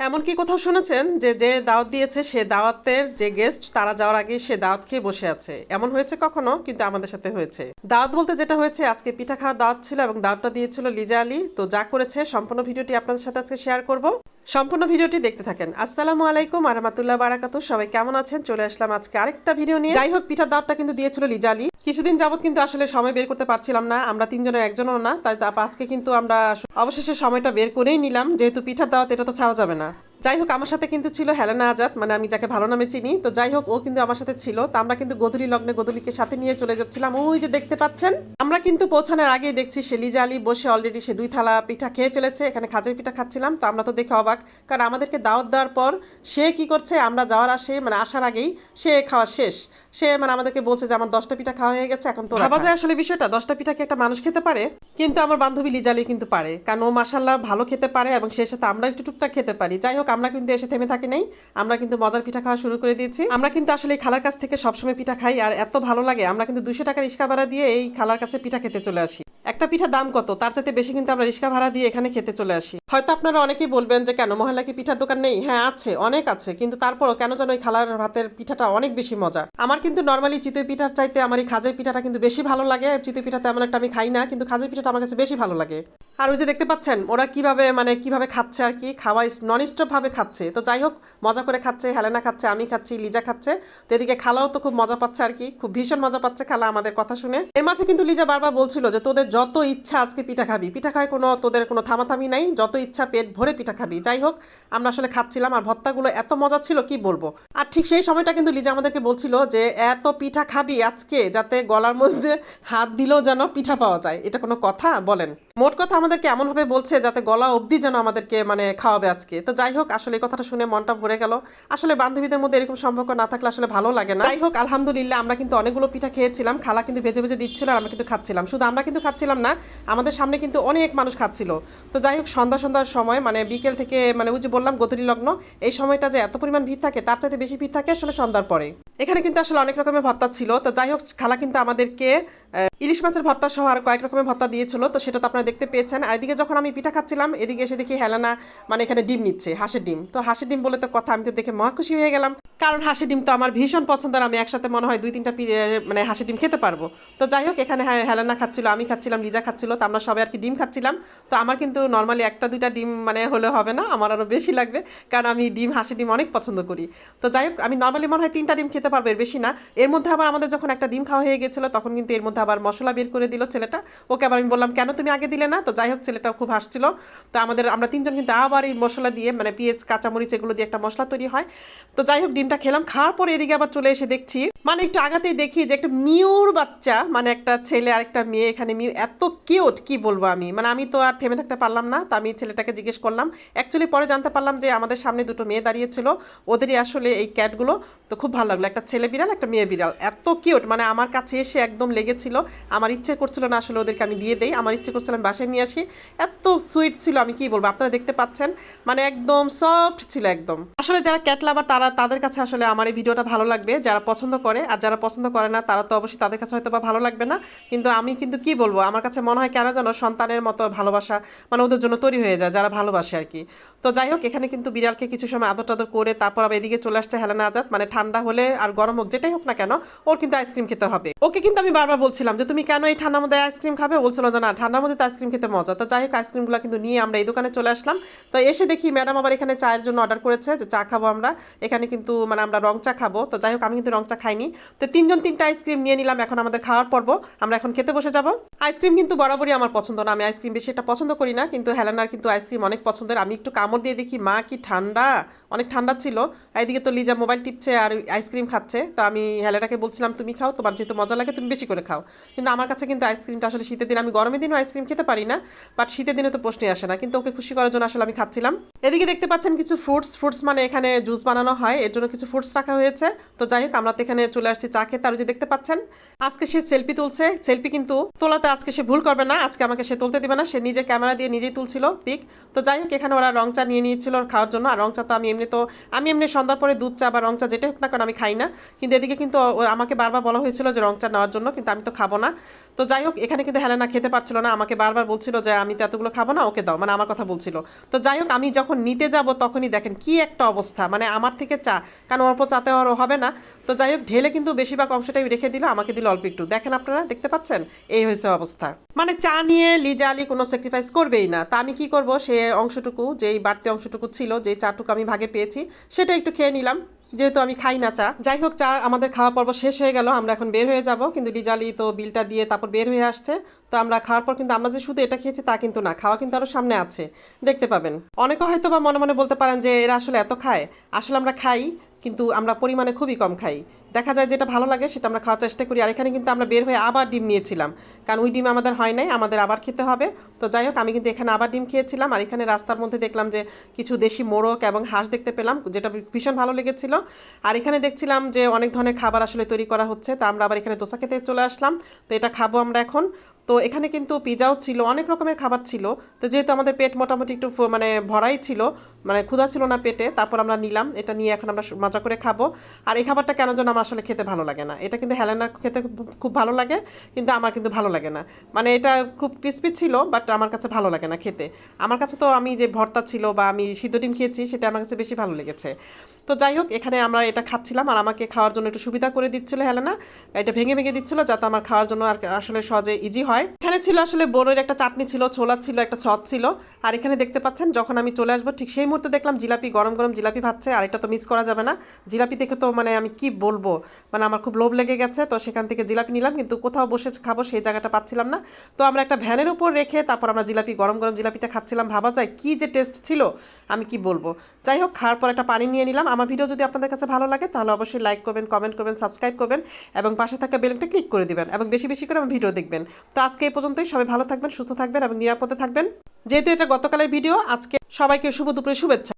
এমন কি কোথাও শুনেছেন যে যে দাওয়াত দিয়েছে সে দাওয়াতের যে গেস্ট তারা যাওয়ার আগে সে দাওয়াত খেয়ে বসে আছে। এমন হয়েছে কখনো? কিন্তু আমাদের সাথে হয়েছে। দাওয়াত বলতে যেটা হয়েছে, আজকে পিঠা খাওয়ার দাওয়াত ছিল এবং দাওয়াতটা দিয়েছিল লিজা আলী। তো যা করেছে, সম্পূর্ণ ভিডিওটি আপনাদের সাথে আজকে শেয়ার করব। সম্পূর্ণ ভিডিওটি দেখতে থাকেন। আসসালামু আলাইকুম, আরামাতুল্লাহ বারাকাত সবাই কেমন আছেন? চলে আসলাম আজকে আরেকটা ভিডিও নিয়ে। যাই হোক, পিঠার দাওয়াতটা কিন্তু দিয়েছিল লিজালি। কিছুদিন যাবত কিন্তু আসলে সময় বের করতে পারছিলাম না। আমরা তিনজনের, একজনও না। তাই আজকে কিন্তু আমরা অবশেষে সময়টা বের করেই নিলাম। যেহেতু পিঠার দাওয়াত এটা তো ছাড়া যাবে না। যাই হোক আমার সাথে কিন্তু ছিল হেলেনা আজাদ মানে আমি যাকে ভালো নামে চিনি। তো যাই হোক ও কিন্তু আমার সাথে ছিল। তো আমরা কিন্তু গধুলি লগ্নে গধুলিকে সাথে নিয়ে চলে যাচ্ছিলাম। ওই যে দেখতে পাচ্ছেন আমরা কিন্তু পৌঁছানোর আগেই দেখছি সে লিজা আলী বসে অলরেডি সে দুই থালা পিঠা খেয়ে ফেলেছে। এখানে খাজের পিঠা খাচ্ছিলাম তো আমরা তো দেখে অবাক। কারণ আমাদেরকে দাওয়াত দেওয়ার পর সে কি করছে আমরা যাওয়ার আসে মানে আসার আগেই সে খাওয়া শেষ। সে মানে আমাদেরকে বলছে যে আমার দশটা পিঠা খাওয়া হয়ে গেছে এখন তো ভাবা যায় আসলে বিষয়টা দশটা পিঠা কি একটা মানুষ খেতে পারে? কিন্তু আমার বান্ধবী লিজালি কিন্তু পারে। কারণ ও মাসাল্লাহ ভালো খেতে পারে এবং সে সাথে আমরা একটু টুকটাক খেতে পারি। যাই হোক আমরা কিন্তু এসে থেমে থাকি নাই। আমরা কিন্তু মজার পিঠা খাওয়া শুরু করে দিয়েছি। আমরা কিন্তু আসলে এই খালার কাছ থেকে সবসময় পিঠা খাই, আর এত ভালো লাগে। আমরা কিন্তু দুশো টাকার রিক্সা ভাড়া দিয়ে এই খালার কাছে পিঠা খেতে চলে আসি। একটা পিঠার দাম কত? তার চাইতে বেশি কিন্তু আমরা রিক্সা ভাড়া দিয়ে এখানে খেতে চলে আসি। হয়তো আপনারা অনেকেই বলবেন যে, কেন মহল্লা কি পিঠার দোকান নেই? হ্যাঁ আছে, অনেক আছে। কিন্তু তারপরও কেন যেন ওই খালার ভাতের পিঠাটা অনেক বেশি মজা আমার কিন্তু নর্মালি চিতই পিঠার চাইতে আমার এই খাজের পিঠাটা কিন্তু বেশি ভালো লাগে। চিতই পিঠা তেমন একটা আমি খাই না, কিন্তু খাজের পিঠাটা আমার কাছে বেশি ভালো লাগে। আর ওই যে দেখতে পাচ্ছেন, ওরা কীভাবে মানে কীভাবে খাচ্ছে আর কি, খাওয়া নন স্টপভাবে খাচ্ছে। তো যাই হোক, মজা করে খাচ্ছে, হেলেনা খাচ্ছে, আমি খাচ্ছি, লিজা খাচ্ছে। তো এদিকে খালাও তো খুব মজা পাচ্ছে আর কি, খুব ভীষণ মজা পাচ্ছে খালা আমাদের কথা শুনে। এর মাঝে কিন্তু লিজা বারবার বলছিল যে, তোদের যত ইচ্ছা আজকে পিঠা খাবি। পিঠা খায় কোনো, তোদের কোনো থামাথামি নাই, যত ইচ্ছা পেট ভরে পিঠা খাবি। যাই হোক, আমরা আসলে খাচ্ছিলাম আর ভত্তাগুলো এত মজা ছিল, কি বলব? আর ঠিক সেই সময়টা কিন্তু লিজা আমাদেরকে বলছিল যে, এত পিঠা খাবি আজকে যাতে গলার মধ্যে হাত দিলেও যেন পিঠা পাওয়া যায়। এটা কোনো কথা? বলেন। মোট কথা আমাদেরকে এমনভাবে বলছে যাতে গলা অবধি যেন আমাদেরকে মানে খাওয়াবে আজকে। তো যাই হোক, আসলে এই কথাটা শুনে মনটা ভরে গেল। আসলে বান্ধবীদের মধ্যে এরকম সম্পর্ক না থাকলে আসলে ভালো লাগে না। যাই হোক, আলহামদুলিল্লাহ আমরা কিন্তু অনেকগুলো পিঠা খেয়েছিলাম। খালা কিন্তু ভেজে ভেজে দিচ্ছিল আর আমরা কিন্তু খাচ্ছিলাম। শুধু আমরা কিন্তু খাচ্ছিলাম না, আমাদের সামনে কিন্তু অনেক মানুষ খাচ্ছিল। তো যাই হোক, সন্ধ্যা সন্ধ্যার সময় মানে বিকেল থেকে মানে ওই যে বললাম গতরি লগ্ন, এই সময়টা যে এত পরিমাণ ভিড় থাকে, তার চাইতে বেশি ভিড় থাকে আসলে সন্ধ্যার পরে। এখানে কিন্তু আসলে অনেক রকমের ভত্তা ছিল। তো যাই হোক, খালা কিন্তু আমাদেরকে ইলিশ মাছের ভর্তা সহ আর কয়েক রকমের ভর্তা দিয়েছিল। তো সেটা তো আপনারা দেখতে পেয়েছেন। আর এদিকে যখন আমি পিঠা খাচ্ছিলাম, এদিকে এসে দেখি হেলানা মানে এখানে ডিম নিচ্ছে, হাঁসের ডিম। তো হাঁসের ডিম বলে তো কথা, আমি তো দেখে মহা খুশি হয়ে গেলাম। কারণ হাঁসের ডিম তো আমার ভীষণ পছন্দের আমি একসাথে মনে হয় দুই তিনটা মানে হাঁসের ডিম খেতে পারব। তো যাই হোক, এখানে হ্যাঁ হেলানা খাচ্ছিল, আমি খাচ্ছিলাম লিজা খাচ্ছিল, তো আমরা সবাই আর কি ডিম খাচ্ছিলাম। তো আমার কিন্তু নর্মালি একটা দুইটা ডিম মানে হলে হবে না, আমার আরও বেশি লাগবে। কারণ আমি ডিম, হাঁসের ডিম অনেক পছন্দ করি। তো যাই হোক, আমি নর্মালি মনে হয় তিনটা ডিম খেতে পারব এর বেশি না। এর মধ্যে আবার আমাদের যখন একটা ডিম খাওয়া হয়ে গেছিল, তখন কিন্তু এর মধ্যে আবার মশলা বের করে দিল ছেলেটা। ওকে আবার আমি বললাম, কেন তুমি আগে দিলে না? তো যাই হোক, ছেলেটাও খুব হাসছিল। তো আমাদের, আমরা তিনজন কিন্তু আবার এই মশলা দিয়ে মানে পেঁয়াজ, কাঁচামরিচ এগুলো দিয়ে একটা মশলা তৈরি হয়। তো যাই হোক, ডিমটা খেলাম। খাওয়ার পরে এদিকে আবার চলে এসে দেখছি মানে একটু আগাতেই দেখি যে একটা মিউর বাচ্চা মানে একটা ছেলে আর একটা মেয়ে এখানে মিউ, এত কিউট, কি বলব আমি? মানে আমি তো আর থেমে থাকতে পারলাম না। তো আমি ছেলেটাকে জিজ্ঞেস করলাম। অ্যাকচুয়ালি পরে জানতে পারলাম যে আমাদের সামনে দুটো মেয়ে দাঁড়িয়েছিল ওদেরই আসলে এই ক্যাটগুলো। তো খুব ভালো লাগল। একটা ছেলে বিড়াল, একটা মেয়ে বিড়াল। এত কিউট মানে আমার কাছে এসে একদম লেগেছিল। আমার ইচ্ছে করছিল না আসলে ওদেরকে আমি দিয়ে দেই। আমার ইচ্ছে করছিল আমি বাসায় নিয়ে আসি। এত সুইট ছিল, আমি কি বলব, আপনারা দেখতে পাচ্ছেন? মানে একদম সফট ছিল একদম। আসলে যারা ক্যাট লাভার তারা তাদের কাছে আসলে আমার এই ভিডিওটা ভালো লাগবে। যারা পছন্দ করে, আর যারা পছন্দ করে না, তারা তো অবশ্যই তাদের কাছে হয়তো বা ভালো লাগবে না। কিন্তু আমি কিন্তু কি বলব, আমার কাছে মনে হয় কেন যেন সন্তানের মতো ভালোবাসা মানে ওদের জন্য তৈরি হয়ে যায়, যারা ভালোবাসে আর কি। তো যাই হোক, এখানে কিন্তু বিড়ালকে কিছু সময় আদর টাদর করে তারপর আবার এদিকে চলে আসছে হেলেনা আজাদ। মানে ঠান্ডা হলে আর গরম হোক, যেটাই হোক না কেন, ওর কিন্তু আইসক্রিম খেতে হবে। ওকে কিন্তু আমি বারবার বলছিলাম যে, তুমি কেন এই ঠান্ডার মধ্যে আইসক্রিম খাবে? বলছিল যে, না, ঠান্ডার মধ্যে তো আইসক্রিম খেতে মজা। তো যাই হোক আইসক্রিমগুলো কিন্তু নিয়ে আমরা এই দোকানে চলে আসলাম। তো এসে দেখি ম্যাডাম আবার এখানে চায়ের জন্য অর্ডার করেছে যে, চা খাব আমরা। এখানে কিন্তু মানে আমরা রং চা খাব। তো যাই হোক, আমি কিন্তু রং চা খাইনি। তো তিনজন তিনটা আইসক্রিম নিয়ে নিলাম, এখন আমাদের খাওয়ার পর্ব। আমরা এখন খেতে বসে যাব। আইসক্রিম কিন্তু বরাবরই আমার পছন্দ না। আমি আইসক্রিম বেশি একটা পছন্দ করি না, কিন্তু হেলানার কিন্তু আইসক্রিম অনেক পছন্দের। আমি একটু কামড় দিয়ে দেখি, মা, কি ঠান্ডা? অনেক ঠান্ডা ছিল। এইদিকে তো লিজা মোবাইল টিপছে আর আইসক্রিম খাচ্ছে। তো আমি হেলেনাকে বলছিলাম, তুমি খাও, তোমার যেহেতু মজা লাগে, তুমি বেশি করে খাও। কিন্তু আমার কাছে কিন্তু আইসক্রিমটা আসলে শীতের দিন আমি গরমের দিনও আইসক্রিম খেতে পারি না বাট শীতের দিনে তো প্রশ্নই আসে না। কিন্তু ওকে খুশি করার জন্য আসলে আমি খাচ্ছিলাম। এদিকে দেখতে পাচ্ছেন কিছু ফ্রুটস ফ্রুটস মানে এখানে জুস বানানো হয়, এর জন্য কিছু ফ্রুটস রাখা হয়েছে। তো যাই হোক, আমরা তো এখানে চলে আসছি চা খেতে। আর যে দেখতে পাচ্ছেন, আজকে সে সেলফি তুলছে। সেলফি কিন্তু তোলাতে আজকে সে ভুল করবে না, আজকে আমাকে সে তুলতে দিবে না, সে নিজে ক্যামেরা দিয়ে নিজেই তুলছিল পিক তো যাই হোক, এখানে ওরা রং চা নিয়ে নিয়েছিল খাওয়ার জন্য। আর রং চা তো আমি এমনি তো, আমি এমনি সন্ধ্যার পরে দুধ চা বা রং চা যেটা হোক না কারণ আমি খাই না। কিন্তু এদিকে কিন্তু আমাকে বারবার বলা হয়েছিল যে রং চা নেওয়ার জন্য, কিন্তু আমি তো খাব না। তো যাই হোক, এখানে কিন্তু হেলেনা খেতে পারছিল না, আমাকে বারবার বলছিল যে আমি তো এতগুলো খাব না, ওকে দাও মানে আমার কথা বলছিল। তো যাই হোক, আমি যখন নিতে যাব তখনই দেখেন কি একটা অবস্থা মানে আমার থেকে চা, কারণ অল্প চাতে আর হবে না। তো যাই হোক, ঢেলে কিন্তু বেশিরভাগ অংশটাই রেখে দিল, আমাকে দিল অল্প একটু। দেখেন আপনারা, দেখতে পাচ্ছেন? এই হয়েছে অবস্থা। মানে চা নিয়ে লিজা আলি কোনো স্যাক্রিফাইস করবেই না। তা আমি কি করব, সে অংশটুকু, যেই বাড়তি অংশটুকু ছিল, যেই চাটুকু আমি ভাগে পেয়েছি, সেটা একটু খেয়ে নিলাম। যেহেতু আমি খাই না চা। যাই হোক, চা আমাদের খাওয়া পর্ব শেষ হয়ে গেল, আমরা এখন বের হয়ে যাব। কিন্তু রিজালি তো বিলটা দিয়ে তারপর বের হয়ে আসছে। তো আমরা খাওয়ার পর কিন্তু আমরা যে শুধু এটা খেয়েছি তা কিন্তু না, খাওয়া কিন্তু আরও সামনে আছে। দেখতে পাবেন। অনেকে হয়তো বা মনে মনে বলতে পারেন যে এরা আসলে এত খায়। আসলে আমরা খাই, কিন্তু আমরা পরিমাণে খুবই কম খাই। দেখা যায় যেটা ভালো লাগে, সেটা আমরা খাওয়ার চেষ্টা করি। আর এখানে কিন্তু আমরা বের হয়ে আবার ডিম নিয়েছিলাম। কারণ ওই ডিম আমাদের হয় নাই, আমাদের আবার খেতে হবে। তো যাই হোক, আমি কিন্তু এখানে আবার ডিম খেয়েছিলাম। আর এখানে রাস্তার মধ্যে দেখলাম যে কিছু দেশি মোরগ এবং হাঁস দেখতে পেলাম, যেটা ভীষণ ভালো লেগেছিল। আর এখানে দেখছিলাম যে অনেক ধরনের খাবার আসলে তৈরি করা হচ্ছে। তা আমরা আবার এখানে দোসা খেতে চলে আসলাম। তো এটা খাব আমরা এখন। তো এখানে কিন্তু পিজাও ছিল, অনেক রকমের খাবার ছিল। তো যেহেতু আমাদের পেট মোটামুটি একটু মানে ভরাই ছিল মানে ক্ষুধা ছিল না পেটে, তারপর আমরা নিলাম, এটা নিয়ে এখন আমরা মজা করে খাব। আর এই খাবারটা কেন যেন আমার আসলে খেতে ভালো লাগে না। এটা কিন্তু হেলেনার খেতে খুব- ভালো লাগে, কিন্তু আমার কিন্তু ভালো লাগে না। মানে এটা খুব ক্রিস্পি ছিল বাট আমার কাছে ভালো লাগে না খেতে। আমার কাছে তো আমি যে ভর্তা ছিল বা আমি সিদ্ধ ডিম খেয়েছি, সেটা আমার কাছে বেশি ভালো লেগেছে। তো যাই হোক, এখানে আমরা এটা খাচ্ছিলাম আর আমাকে খাওয়ার জন্য একটু সুবিধা করে দিচ্ছিল হেলেনা। এটা ভেঙে ভেঙে দিচ্ছিল যাতে আমার খাওয়ার জন্য আর আসলে সহজে ইজি হয়। এখানে ছিল আসলে বড়ের একটা চাটনি ছিল, ছোলা ছিল, একটা ছদ ছিল। আর এখানে দেখতে পাচ্ছেন, যখন আমি চলে আসব, ঠিক সেই মুহূর্তে দেখলাম জিলাপি, গরম গরম জিলাপি ভাজছে। আর এটা তো মিস করা যাবে না। জিলাপি দেখে তো মানে আমি কি বলব? মানে আমার খুব লোভ লেগে গেছে। তো সেখান থেকে জিলাপি নিলাম, কিন্তু কোথাও বসে খাব সেই জায়গাটা পাচ্ছিলাম না। তো আমরা একটা ভ্যানের উপর রেখে তারপর আমরা জিলাপি, গরম গরম জিলাপিটা খাচ্ছিলাম। ভাবা যায় কি যে টেস্ট ছিল, আমি কি বলব? যাই হোক, খাওয়ার পর একটা পানি নিয়ে নিলাম। আমার ভিডিও যদি আপনাদের কাছে ভালো লাগে, তাহলে অবশ্যই লাইক করবেন কমেন্ট করবেন সাবস্ক্রাইব করবেন এবং পাশে থাকা বেলটা ক্লিক করে দিবেন এবং বেশি বেশি করে আমার ভিডিও দেখবেন। তো আজকে এই পর্যন্তই, সবাই ভালো থাকবেন, সুস্থ থাকবেন এবং নিরাপদে থাকবেন। যেহেতু এটা গতকালের ভিডিও, আজকে সবাইকে শুভ দুপুরে শুভেচ্ছা।